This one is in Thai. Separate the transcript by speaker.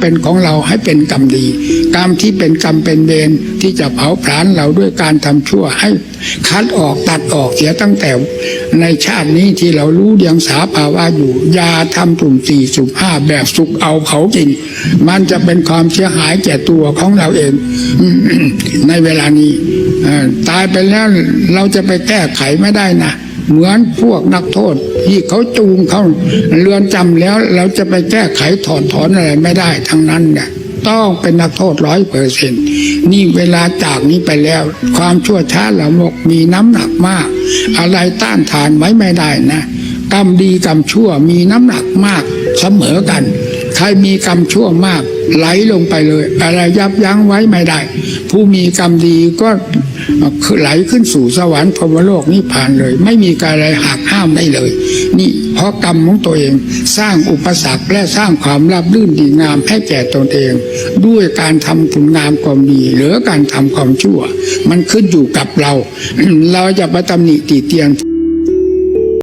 Speaker 1: เป็นของเราให้เป็นกรรมดี กรรมที่เป็นกรรมเป็นเวรที่จะเผาผลาญเราด้วยการทำชั่วให้คัดออกตัดออกเสียตั้งแต่ในชาตินี้ที่เรารู้เดียงสาภาวะอยู่ยาทำถุ่มสี่สุขห้าแบบสุกเอาเผากิน มันจะเป็นความเสียหายแก่ตัวของเราเอง ในเวลานี้ตายไปแล้วเราจะไปแก้ไขไม่ได้นะเหมือนพวกนักโทษ ที่เขาจูงเขาเรือนจำแล้วเราจะไปแก้ไขถอนถอนอะไรไม่ได้ทั้งนั้นเนี่ยต้องเป็นนักโทษร้อยเปอร์เซ็นต์นี่เวลาจากนี้ไปแล้ว ความชั่วช้าละมกมีน้ำหนักมาก อะไรต้านทานไว้ไม่ได้นะกรรมดีกรรมชั่วมีน้ำหนักมากเสมอกัน ใครมีกรรมชั่วมาก ไหลลงไปเลย อะไรยับยั้งไว้ไม่ได้ ผู้มีกรรมดีก็ไหลขึ้นสู่สวรรค์พรมโลกนิพพานเลย ไม่มีการอะไรหักห้ามได้เลย นี่เพราะกรรมของตัวเองสร้างอุปสรรคและสร้างความราบรื่นดีงามให้แก่ตนเอง ด้วยการทำคุณงามความดี หรือการทำความชั่ว มันขึ้นอยู่กับเรา เราจะไปตำหนิติเตียน